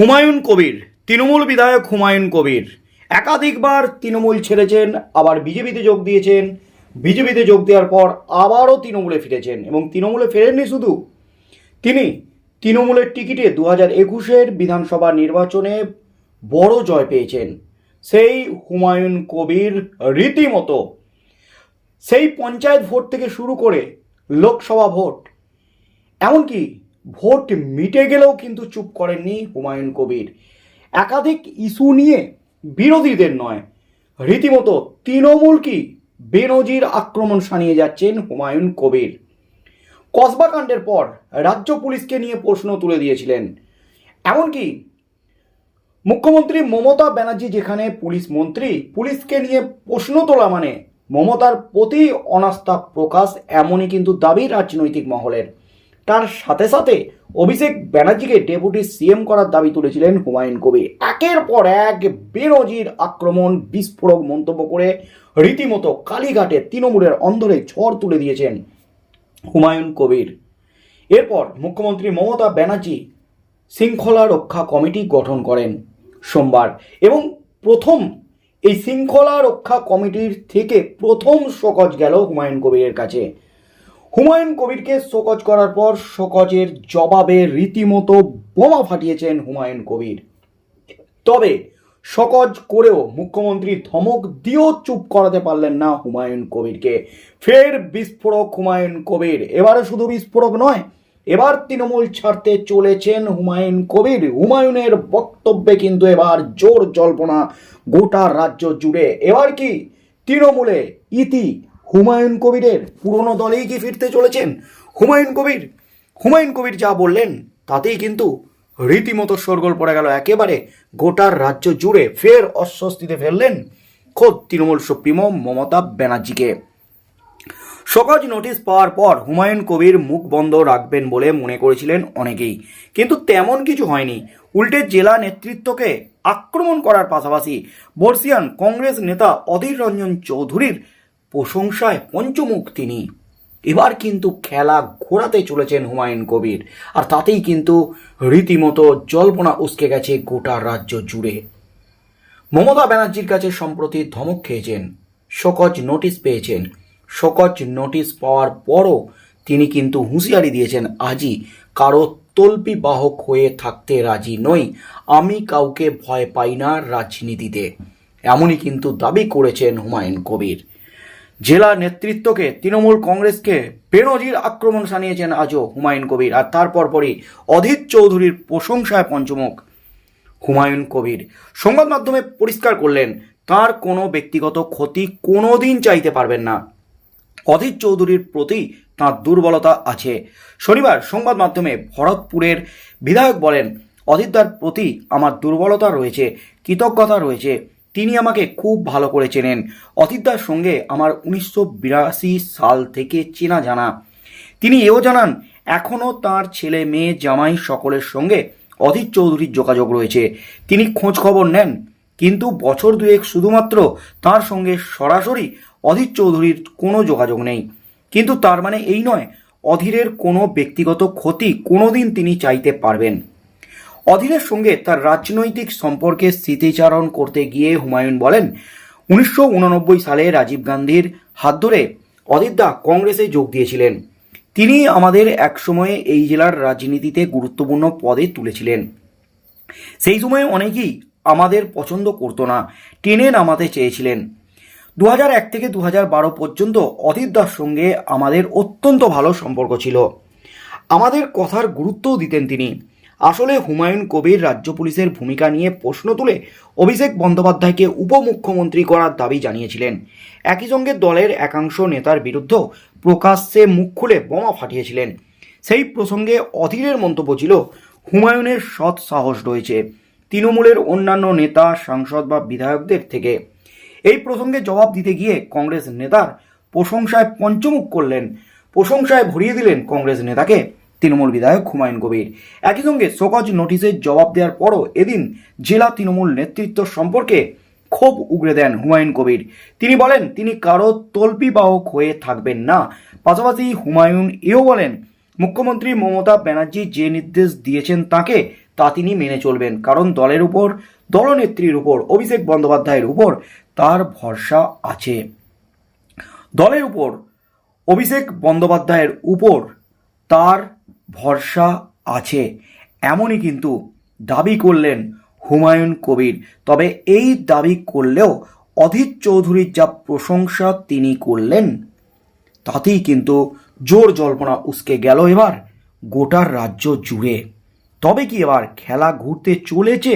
হুমায়ুন কবির, তৃণমূল বিধায়ক হুমায়ুন কবির। একাধিকবার তৃণমূল ছেড়েছেন, আবার বিজেপিতে যোগ দিয়েছেন। বিজেপিতে যোগ দেওয়ার পর আবারও তৃণমূলে ফিরেছেন এবং তৃণমূলে ফেরেননি শুধু। তিনি তৃণমূলের টিকিটে দু হাজার একুশের বিধানসভা নির্বাচনে বড় জয় পেয়েছেন। সেই হুমায়ুন কবির রীতিমতো সেই পঞ্চায়েত ভোট থেকে শুরু করে লোকসভা ভোট, এমনকি ভোট মিটে গেলেও কিন্তু চুপ করেননি হুমায়ুন কবির। একাধিক ইস্যু নিয়ে বিরোধীদের নয়। রীতিমতো তৃণমূল কি বেনজির আক্রমণ সানিয়ে যাচ্ছেন হুমায়ুন কবির। কসবাকাণ্ডের পর রাজ্য পুলিশকে নিয়ে প্রশ্ন তুলে দিয়েছিলেন। এমনকি মুখ্যমন্ত্রী মমতা ব্যানার্জি যেখানে পুলিশ মন্ত্রী, পুলিশকে নিয়ে প্রশ্ন তোলা মানে মমতার প্রতি অনাস্থা প্রকাশ এমনই কিন্তু দাবি রাজনৈতিক মহলের। তার সাথে সাথে অভিষেক ব্যানার্জিকে ডেপুটি সিএম করার দাবি তুলেছিলেন হুমায়ুন কবির। একের পর এক বেনজির আক্রমণ বিস্ফোরক মন্তব্য করে রীতিমতো কালীঘাটে তৃণমূলের অন্ধরে ঝড় তুলে দিয়েছেন হুমায়ুন কবির। এরপর মুখ্যমন্ত্রী মমতা ব্যানার্জি শৃঙ্খলা রক্ষা কমিটি গঠন করেন সোমবার এবং প্রথম এই শৃঙ্খলা রক্ষা কমিটির থেকে প্রথম শোকজ গেল হুমায়ুন কবিরের কাছে। হুমায়ুন কবিরকে শোকজ করার পর শোকজের জবাবে রীতিমতো বোমা ফাটিয়েছেন হুমায়ুন কবির। তবে সকজ করেও মুখ্যমন্ত্রী ধমক দিয়েও চুপ করাতে পারলেন না হুমায়ুন কবিরকে। ফের বিস্ফোরক হুমায়ুন কবির। এবারে শুধু বিস্ফোরক নয়, এবার তৃণমূল ছাড়তে চলেছেন হুমায়ুন কবির। হুমায়ুনের বক্তব্যে কিন্তু এবার জোর জল্পনা গোটা রাজ্য জুড়ে। এবার কি? তৃণমূলে ইতি হুমায়ুন কবিরের পুরনো দলেই কি ফিরতে চলেছেন? হুমায়ুন কবির হুমায়ুন কবির যা বললেন, তাতেই কিন্তু রীতিমতো শোরগোল পড়ে গেল। একেবারে গোটার রাজ্য জুড়ে ফের অস্বস্তিতে ফেললেন খোদ তৃণমূল সুপ্রিমো মমতা ব্যানার্জিকে। সকাজ নোটিশ পাওয়ার পর হুমায়ুন কবির মুখ বন্ধ রাখবেন বলে মনে করেছিলেন অনেকেই। কিন্তু তেমন কিছু হয়নি। উল্টে জেলা নেতৃত্বকে আক্রমণ করার পাশাপাশি বর্ষিয়ান কংগ্রেস নেতা অধীর রঞ্জন চৌধুরীর প্রশংসায় পঞ্চমুখ তিনি। এবার কিন্তু খেলা ঘোরাতে চলেছেন হুমায়ুন কবির। আর তাতেই কিন্তু রীতিমতো জল্পনা উসকে গেছে গোটা রাজ্য জুড়ে। মমতা ব্যানার্জির কাছে সম্প্রতি ধমক খেয়েছেন। শোকজ নোটিশ পেয়েছেন। শোকজ নোটিশ পাওয়ার পরও তিনি কিন্তু হুঁশিয়ারি দিয়েছেন আজই, কারও তল্পি বাহক হয়ে থাকতে রাজি নই। আমি কাউকে ভয় পাই না রাজনীতিতে। এমনই কিন্তু দাবি করেছেন হুমায়ুন কবির। জেলা নেতৃত্বকে তৃণমূল কংগ্রেসকে বেনজির আক্রমণ সানিয়েছেন আজও হুমায়ুন কবির, আর তারপর পরই অধীর চৌধুরীর প্রশংসায় পঞ্চমুখ হুমায়ুন কবির। সংবাদ মাধ্যমে পরিষ্কার করলেন, তার কোনো ব্যক্তিগত ক্ষতি কোনোদিন চাইতে পারবেন না। অধীর চৌধুরীর প্রতি তাঁর দুর্বলতা আছে। শনিবার সংবাদ মাধ্যমে ভরতপুরের বিধায়ক বলেন অধীরদার প্রতি আমার দুর্বলতা রয়েছে, কৃতজ্ঞতা রয়েছে। তিনি আমাকে খুব ভালো করে চেনেন। অতীতদার সঙ্গে আমার উনিশশো বিরাশি সাল থেকে চেনা জানা। তিনি এও জানান এখনও তার ছেলে মেয়ে জামাই সকলের সঙ্গে অধীর চৌধুরীর যোগাযোগ রয়েছে। তিনি খোঁজ খবর নেন, কিন্তু বছর দুয়েক শুধুমাত্র তার সঙ্গে সরাসরি অধীর চৌধুরীর কোনো যোগাযোগ নেই। কিন্তু তার মানে এই নয়, অধীরের কোনো ব্যক্তিগত ক্ষতি কোনোদিন তিনি চাইতে পারবেন। অধীরের সঙ্গে তার রাজনৈতিক সম্পর্কে স্মৃতিচারণ করতে গিয়ে হুমায়ুন বলেন, উনিশশো সালে রাজীব গান্ধীর হাত ধরে অদিতদা কংগ্রেসে যোগ দিয়েছিলেন। তিনি আমাদের একসময়ে এই জেলার রাজনীতিতে গুরুত্বপূর্ণ পদে তুলেছিলেন। সেই সময়ে অনেকেই আমাদের পছন্দ করতো না, টেনে নামাতে চেয়েছিলেন। দু এক থেকে দু বারো পর্যন্ত অদিতদার সঙ্গে আমাদের অত্যন্ত ভালো সম্পর্ক ছিল। আমাদের কথার গুরুত্বও দিতেন তিনি। আসলে হুমায়ুন কবির রাজ্য পুলিশের ভূমিকা নিয়ে প্রশ্ন তুলে অভিষেক বন্দ্যোপাধ্যায়কে উপমুখ্যমন্ত্রী করার দাবি জানিয়েছিলেন। একই সঙ্গে দলের একাংশ নেতার বিরুদ্ধেও প্রকাশ্যে মুখ খুলে বোমা ফাটিয়েছিলেন। সেই প্রসঙ্গে অধীরের মন্তব্য ছিল, হুমায়ুনের সৎ সাহস রয়েছে তৃণমূলের অন্যান্য নেতা, সাংসদ বা বিধায়কদের থেকে। এই প্রসঙ্গে জবাব দিতে গিয়ে কংগ্রেস নেতার প্রশংসায় পঞ্চমুখ করলেন। প্রশংসায় ভরিয়ে দিলেন কংগ্রেস নেতাকে। তৃণমূল বিধায়ক হুমায়ুন কবির। একই সঙ্গে শোকজ নোটিশের জবাব দেওয়ার পরও এদিন জেলা তৃণমূল নেতৃত্ব সম্পর্কে ক্ষোভ উগড়ে দেন হুমায়ুন কবির। তিনি বলেন, তিনি কারও তল্পি বাহক হয়ে থাকবেন না। পাশাপাশি হুমায়ুন এও বলেন, মুখ্যমন্ত্রী মমতা ব্যানার্জি যে নির্দেশ দিয়েছেন তাকে, তা তিনি মেনে চলবেন। কারণ দলের উপর, দলনেত্রীর উপর, অভিষেক বন্দ্যোপাধ্যায়ের উপর তার ভরসা আছে। দলের উপর, অভিষেক বন্দ্যোপাধ্যায়ের উপর তার ভরসা আছে। এমনই কিন্তু দাবি করলেন হুমায়ুন কবির। তবে এই দাবি করলেও অধীর চৌধুরীর যা প্রশংসা তিনি করলেন, তাতেই কিন্তু জোর জল্পনা উসকে গেল এবার গোটার রাজ্য জুড়ে। তবে কি এবার খেলা ঘুরতে চলেছে?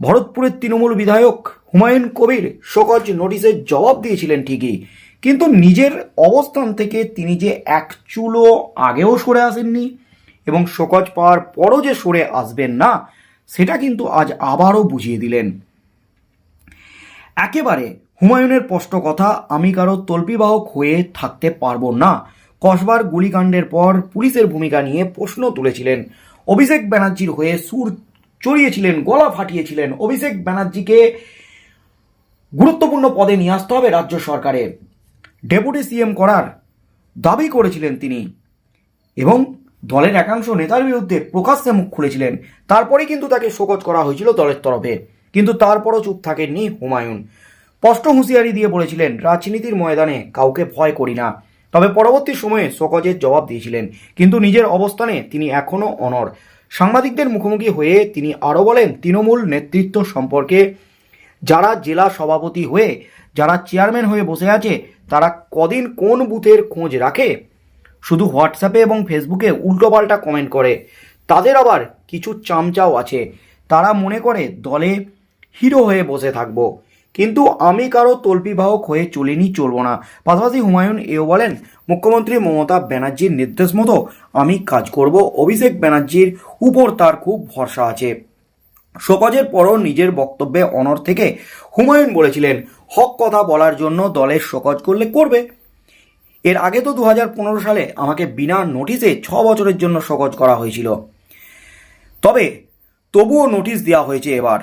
ভরতপুরের তৃণমূল বিধায়ক হুমায়ুন কবির শোকজ নোটিশের জবাব দিয়েছিলেন ঠিকই। কিন্তু নিজের অবস্থান থেকে তিনি যে এক চুলো আগেও সরে আসেননি এবং শোকজ পাওয়ার পরও যে সরে আসবেন না, সেটা কিন্তু আজ আবারও বুঝিয়ে দিলেন। একেবারে হুমায়ুনের স্পষ্ট কথা, আমি কারও তল্পিবাহক হয়ে থাকতে পারব না। কসবার গুলিকাণ্ডের পর পুলিশের ভূমিকা নিয়ে প্রশ্ন তুলেছিলেন। অভিষেক ব্যানার্জির হয়ে সুর চড়িয়েছিলেন, গলা ফাটিয়েছিলেন। অভিষেক ব্যানার্জিকে গুরুত্বপূর্ণ পদে নিয়ে আসতে হবে রাজ্য সরকারের। ডেপুটি সিএম করার দাবি করেছিলেন তিনি। এবং দলের একাংশ নেতার বিরুদ্ধে প্রকাশ্যে মুখ খুলেছিলেন। তারপরে কিন্তু তাকে শোকজ করা হয়েছিল দলের তরফে। কিন্তু তারপরও চুপ থাকেননি হুমায়ুন। স্পষ্ট হুঁশিয়ারি দিয়ে বলেছিলেন, রাজনীতির ময়দানে কাউকে ভয় করি না। তবে পরবর্তী সময়ে শোকজের জবাব দিয়েছিলেন। কিন্তু নিজের অবস্থানে তিনি এখনও অনর সাংবাদিকদের মুখোমুখি হয়ে তিনি আরও বলেন, তৃণমূল নেতৃত্ব সম্পর্কে যারা জেলা সভাপতি হয়ে, যারা চেয়ারম্যান হয়ে বসে আছে, তারা কদিন কোন বুথের খোঁজ রাখে? শুধু হোয়াটসঅ্যাপে এবং ফেসবুকে উল্টোপাল্টা কমেন্ট করে। তাদের আবার কিছু চামচাও আছে। তারা মনে করে, দলে হিরো হয়ে বসে থাকব। কিন্তু আমি কারও তল্পিবাহক হয়ে চলিনি, চলবো না। পাশাপাশি হুমায়ুন এও বলেন, মুখ্যমন্ত্রী মমতা ব্যানার্জির নির্দেশ মতো আমি কাজ করব। অভিষেক ব্যানার্জির উপর তার খুব ভরসা আছে। শোকজের পরও নিজের বক্তব্যে অনর থেকে হুমায়ুন বলেছিলেন, হক কথা বলার জন্য দলের শোকজ করলে করবে। এর আগে তো দু হাজার পনেরো সালে আমাকে বিনা নোটিশে ছ বছরের জন্য শোকজ করা হয়েছিল। তবে তবুও নোটিশ দেওয়া হয়েছে এবার।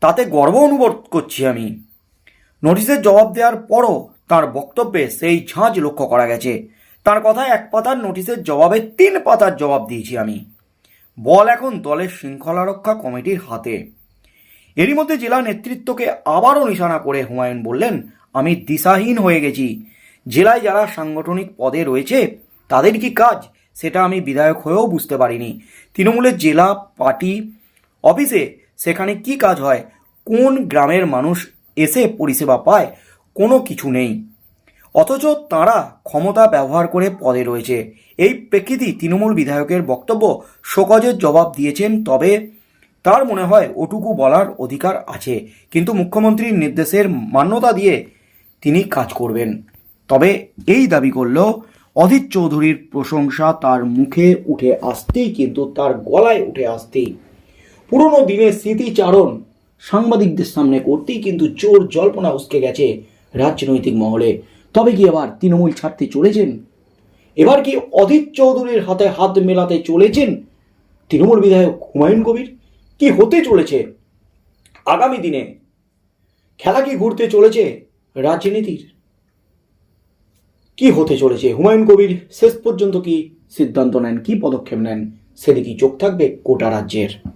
তাতে গর্ব অনুভব করছি আমি। নোটিশের জবাব দেওয়ার পরও তার বক্তব্যে সেই ঝাঁজ লক্ষ্য করা গেছে। তার কথায় এক পাতার নোটিশের জবাবে তিন পাতার জবাব দিয়েছি আমি। বল এখন দলের শৃঙ্খলা রক্ষা কমিটির হাতে। এরই মধ্যে জেলা নেতৃত্বকে আবারও নিশানা করে হুমায়ুন বললেন, আমি দিশাহীন হয়ে গেছি। জেলায় যারা সাংগঠনিক পদে রয়েছে, তাদের কি কাজ? সেটা আমি বিধায়ক হয়েও বুঝতে পারিনি। তৃণমূলের জেলা পার্টি অফিসে সেখানে কি কাজ হয়? কোন গ্রামের মানুষ এসে পরিষেবা পায়? কোনো কিছু নেই। অথচ তারা ক্ষমতা ব্যবহার করে পদে রয়েছে। এই প্রেক্ষিতে তৃণমূল বিধায়কের বক্তব্য শোকজের জবাব দিয়েছেন, তবে তার মনে হয় ওটুকু বলার অধিকার আছে। কিন্তু মুখ্যমন্ত্রীর নির্দেশের মান্যতা দিয়ে তিনি কাজ করবেন। তবে এই দাবি করল, অধীর চৌধুরীর প্রশংসা তার মুখে উঠে আসতেই কিন্তু তার গলায় উঠে আসতেই। পুরনো দিনের স্মৃতিচারণ সাংবাদিকদের সামনে করতেই কিন্তু জোর জল্পনা উসকে গেছে রাজনৈতিক মহলে। তবে কি এবার তৃণমূল ছাড়তে চলেছেন? এবার কি অধীর চৌধুরীর হাতে হাত মেলাতে চলেছেন তৃণমূল বিধায়ক হুমায়ুন কবির? কি হতে চলেছে? আগামী দিনে খেলা কি ঘুরতে চলেছে রাজনীতির? কি হতে চলেছে? হুমায়ুন কবির শেষ পর্যন্ত কি সিদ্ধান্ত নেন? কি পদক্ষেপ নেন? সেদিকেই চোখ থাকবে গোটা রাজ্যের।